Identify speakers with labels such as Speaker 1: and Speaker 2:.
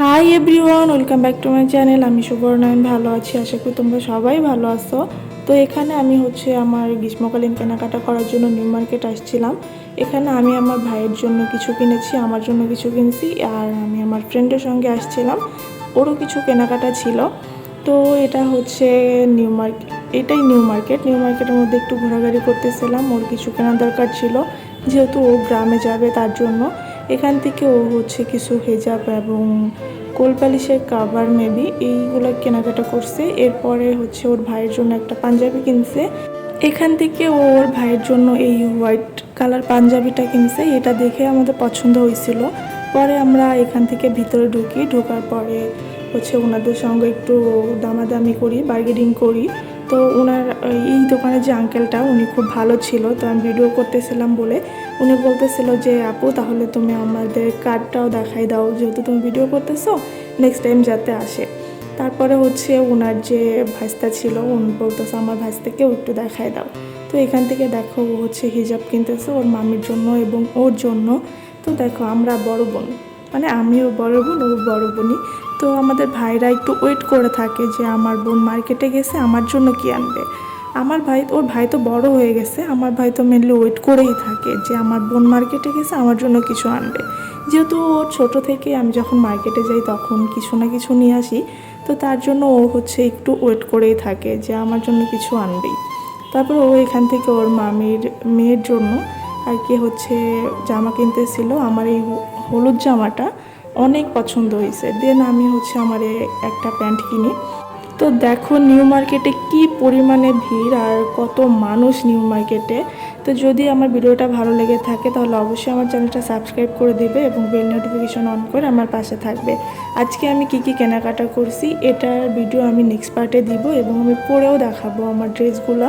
Speaker 1: Hi everyone welcome back to my channel আমি সুবর্ণায়ন ভালো আছি, আশা করি তোমরা সবাই ভালো আছো। তো এখানে আমি হচ্ছে আমার গ্রীষ্মকালীন কেনাকাটা করার জন্য নিউ মার্কেট আসছিলাম। এখানে আমি আমার ভাইয়ের জন্য কিছু কিনেছি, আমার জন্য কিছু কিনেছি, আর আমি আমার ফ্রেন্ডের সঙ্গে আসছিলাম। ওরও কিছু কেনাকাটা ছিল। তো এটা হচ্ছে নিউ মার্কেট এটাই নিউ মার্কেট। নিউ মার্কেটের মধ্যে একটু ঘোরাঘুরি করতেছিলাম, ওর কিছু কেনার দরকার ছিল। যেহেতু ও গ্রামে যাবে তার জন্য। এখান থেকে ও হচ্ছে কিছু হেজাব এবং কোলপালিশের কাভার মেবি এইগুলো কেনাকাটা করছে। এরপরে হচ্ছে ওর ভাইয়ের জন্য একটা পাঞ্জাবি কিনছে। এখান থেকে ওর ভাইয়ের জন্য এই হোয়াইট কালার পাঞ্জাবিটা কিনছে। এটা দেখে আমাদের পছন্দ হয়েছিল। পরে আমরা এখান থেকে ভিতরে ঢুকি। ঢোকার পরে হচ্ছে ওনাদের সঙ্গে একটু দামাদামি করি বার্গেনিং করি। তো ওনার এই দোকানের যে আঙ্কেলটা উনি খুব ভালো ছিল। তো আমি ভিডিও করতেছিলাম বলে উনি বলতেছিল যে, আপু, তাহলে তুমি আমাদের কার্ডটাও দেখাই দাও। যেহেতু তুমি ভিডিও করতেছো নেক্সট টাইম যাতে আসে। তারপরে হচ্ছে ওনার যে ভাস্তা ছিল, উনি বলতেছে, আমার ভাস্তাকেও একটু দেখাই দাও। তো এখান থেকে দেখো ও হচ্ছে হিজাব কিনতেছে ওর মামির জন্য এবং ওর জন্য। তো দেখো, আমরা বড় বোন। মানে আমিও বড় বোন, ও বড় বোনই। তো আমাদের ভাইরা একটু ওয়েট করে থাকে যে আমার বোন মার্কেটে গেছে, আমার জন্য কি আনবে? আমার ভাই, ওর ভাই তো বড় হয়ে গেছে, আমার ভাই তো মেনলি ওয়েট করেই থাকে যে আমার বোন মার্কেটে গেছে, আমার জন্য কিছু আনবে। যেহেতু ও ছোটো থেকে আমি যখন মার্কেটে যাই তখন কিছু না কিছু নিয়ে আসি, তো তার জন্য ও হচ্ছে একটু ওয়েট করেই থাকে যে আমার জন্য কিছু আনবেই। তারপর ও এখান থেকে ওর মামির মেয়ের জন্য আর কি হচ্ছে জামা কিনতেছিল, আমার এই হলুদ জামাটা। অনেক পছন্দ হয়েছে। দেন আমি হচ্ছে আমার একটা প্যান্ট কিনি। তো দেখো নিউ মার্কেটে কি পরিমাণে ভিড় আর কত মানুষ নিউ মার্কেটে তো যদি আমার ভিডিওটা ভালো লেগে থাকে, তাহলে অবশ্যই আমার চ্যানেলটা সাবস্ক্রাইব করে দিবে এবং বেল নোটিফিকেশন অন করে আমার পাশে থাকবে। আজকে আমি কি কি কেনাকাটা করছি, এটার ভিডিও আমি নেক্সট পার্টে দিব এবং আমি পরেও দেখাবো আমার ড্রেসগুলো